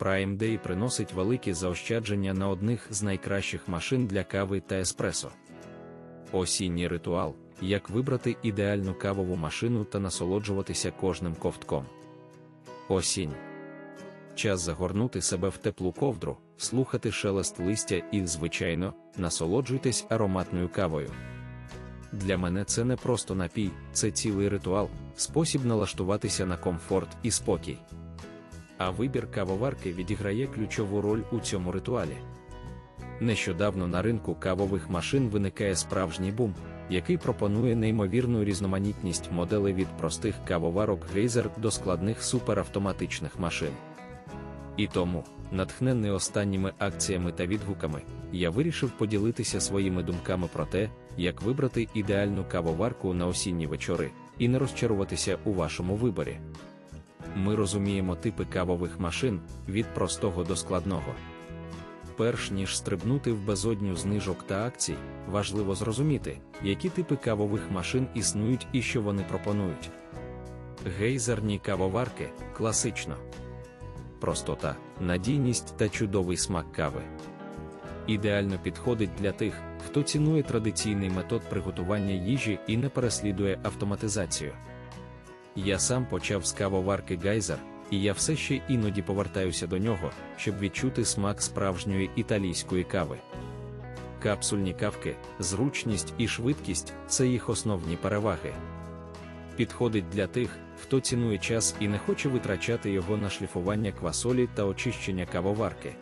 Prime Day приносить великі заощадження на одних з найкращих машин для кави та еспресо. Осінній ритуал як вибрати ідеальну кавову машину та насолоджуватися кожним ковтком. Осінь. Час загорнути себе в теплу ковдру, слухати шелест листя і, звичайно, насолоджуйтесь ароматною кавою. Для мене це не просто напій, це цілий ритуал, спосіб налаштуватися на комфорт і спокій. А вибір кавоварки відіграє ключову роль у цьому ритуалі. Нещодавно на ринку кавових машин виникає справжній бум, який пропонує неймовірну різноманітність моделей від простих кавоварок Geyser до складних суперавтоматичних машин. І тому, натхнений останніми акціями та відгуками, я вирішив поділитися своїми думками про те, як вибрати ідеальну кавоварку на осінні вечори і не розчаруватися у вашому виборі. Ми розуміємо типи кавових машин від простого до складного. Перш ніж стрибнути в безодню знижок та акцій, важливо зрозуміти, які типи кавових машин існують і що вони пропонують. Гейзерні кавоварки класично. Простота, надійність та чудовий смак кави. Ідеально підходить для тих, хто цінує традиційний метод приготування їжі і не переслідує автоматизацію. Я сам почав з кавоварки Гайзер, і я все ще іноді повертаюся до нього, щоб відчути смак справжньої італійської кави. Капсульні кавки, зручність і швидкість це їх основні переваги. Підходить для тих, хто цінує час і не хоче витрачати його на шліфування квасолі та очищення кавоварки.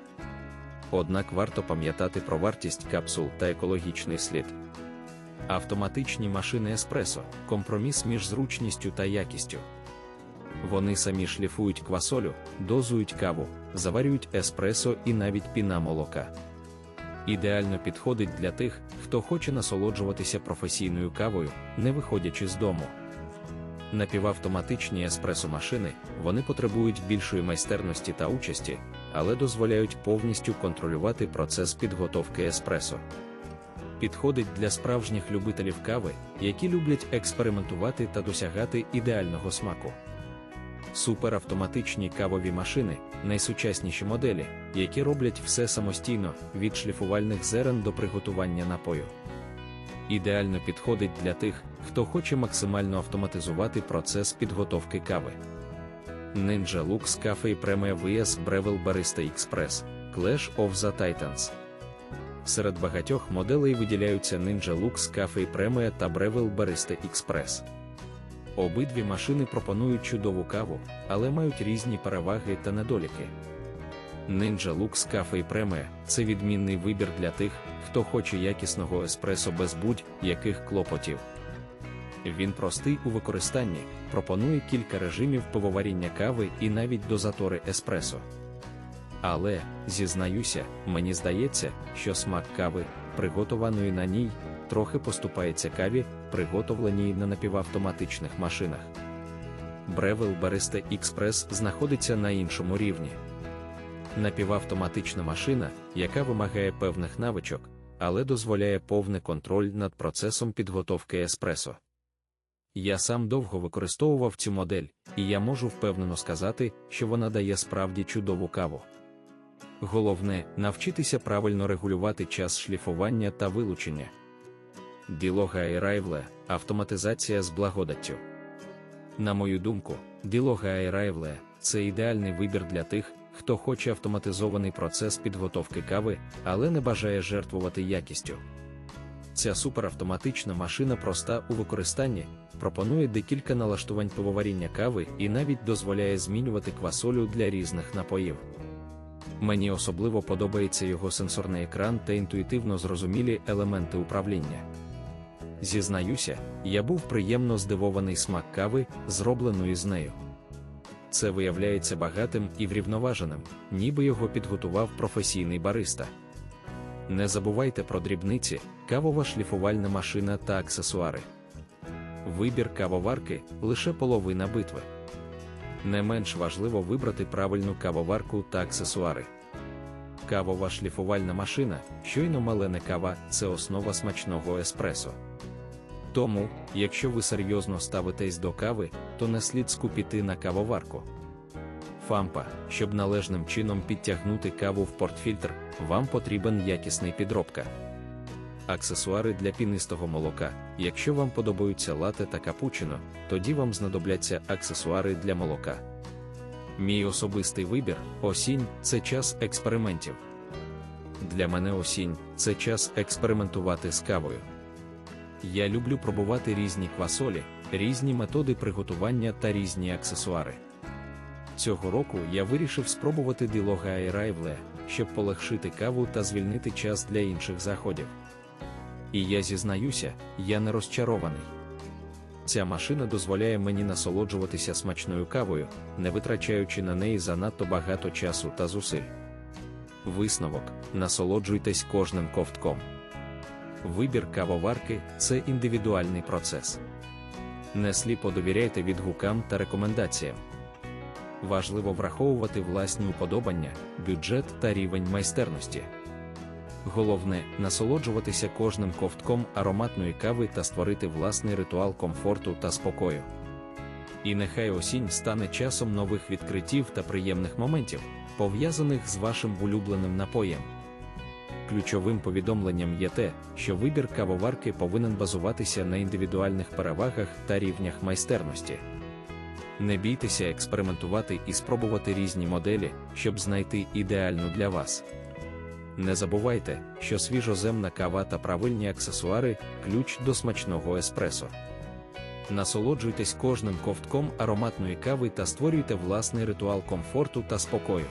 Однак варто пам'ятати про вартість капсул та екологічний слід. Автоматичні машини еспресо компроміс між зручністю та якістю. Вони самі шліфують квасолю, дозують каву, заварюють еспресо і навіть піна молока. Ідеально підходить для тих, хто хоче насолоджуватися професійною кавою, не виходячи з дому. Напівавтоматичні еспресо-машини вони потребують більшої майстерності та участі, але дозволяють повністю контролювати процес підготовки еспресо. Підходить для справжніх любителів кави, які люблять експериментувати та досягати ідеального смаку. Суперавтоматичні кавові машини найсучасніші моделі, які роблять все самостійно від шліфувальних зерен до приготування напою. Ідеально підходить для тих, хто хоче максимально автоматизувати процес підготовки кави. Ninja Lux Cafe Premier VS Breville Barista Express Clash of the Titans. Серед багатьох моделей виділяються Ninja Lux Cafe Premier та Breville Barista Express. Обидві машини пропонують чудову каву, але мають різні переваги та недоліки. Ninja Lux Cafe Premier – це відмінний вибір для тих, хто хоче якісного еспресо без будь-яких клопотів. Він простий у використанні, пропонує кілька режимів пивоваріння кави і навіть дозатори еспресо. Але, зізнаюся, мені здається, що смак кави, приготованої на ній, трохи поступається каві, приготовленій на напівавтоматичних машинах. Breville Barista Express знаходиться на іншому рівні. Напівавтоматична машина, яка вимагає певних навичок, але дозволяє повний контроль над процесом підготовки еспресо. Я сам довго використовував цю модель, і я можу впевнено сказати, що вона дає справді чудову каву. Головне навчитися правильно регулювати час шліфування та вилучення. Ділога Arrival – автоматизація з благодаттю. На мою думку, Ділога Arrival – це ідеальний вибір для тих, хто хоче автоматизований процес підготовки кави, але не бажає жертвувати якістю. Ця суперавтоматична машина проста у використанні, пропонує декілька налаштувань пивоваріння кави і навіть дозволяє змінювати квасолю для різних напоїв. Мені особливо подобається його сенсорний екран та інтуїтивно зрозумілі елементи управління. Зізнаюся, я був приємно здивований смак кави, зробленої з нею. Це виявляється багатим і врівноваженим, ніби його підготував професійний бариста. Не забувайте про дрібниці, кавова шліфувальна машина та аксесуари. Вибір кавоварки лише половина битви. Не менш важливо вибрати правильну кавоварку та аксесуари. Кавова шліфувальна машина, щойно малене кава це основа смачного еспресо. Тому, якщо ви серйозно ставитесь до кави, то не слід скупіти на кавоварку. Фампа, щоб належним чином підтягнути каву в портфільтр, вам потрібен якісний підробка. Аксесуари для пінистого молока. Якщо вам подобаються лате та капучино, тоді вам знадобляться аксесуари для молока. Мій особистий вибір осінь це час експериментів. Для мене осінь це час експериментувати з кавою. Я люблю пробувати різні квасолі, різні методи приготування та різні аксесуари. Цього року я вирішив спробувати Ділога Arrival, щоб полегшити каву та звільнити час для інших заходів. І я зізнаюся, я не розчарований. Ця машина дозволяє мені насолоджуватися смачною кавою, не витрачаючи на неї занадто багато часу та зусиль. Висновок: насолоджуйтесь кожним ковтком. Вибір кавоварки це індивідуальний процес. Не сліпо довіряйте відгукам та рекомендаціям. Важливо враховувати власні уподобання, бюджет та рівень майстерності. Головне насолоджуватися кожним ковтком ароматної кави та створити власний ритуал комфорту та спокою. І нехай осінь стане часом нових відкриттів та приємних моментів, пов'язаних з вашим улюбленим напоєм. Ключовим повідомленням є те, що вибір кавоварки повинен базуватися на індивідуальних перевагах та рівнях майстерності. Не бійтеся експериментувати і спробувати різні моделі, щоб знайти ідеальну для вас. Не забувайте, що свіжоземна кава та правильні аксесуари ключ до смачного еспресо. Насолоджуйтесь кожним ковтком ароматної кави та створюйте власний ритуал комфорту та спокою.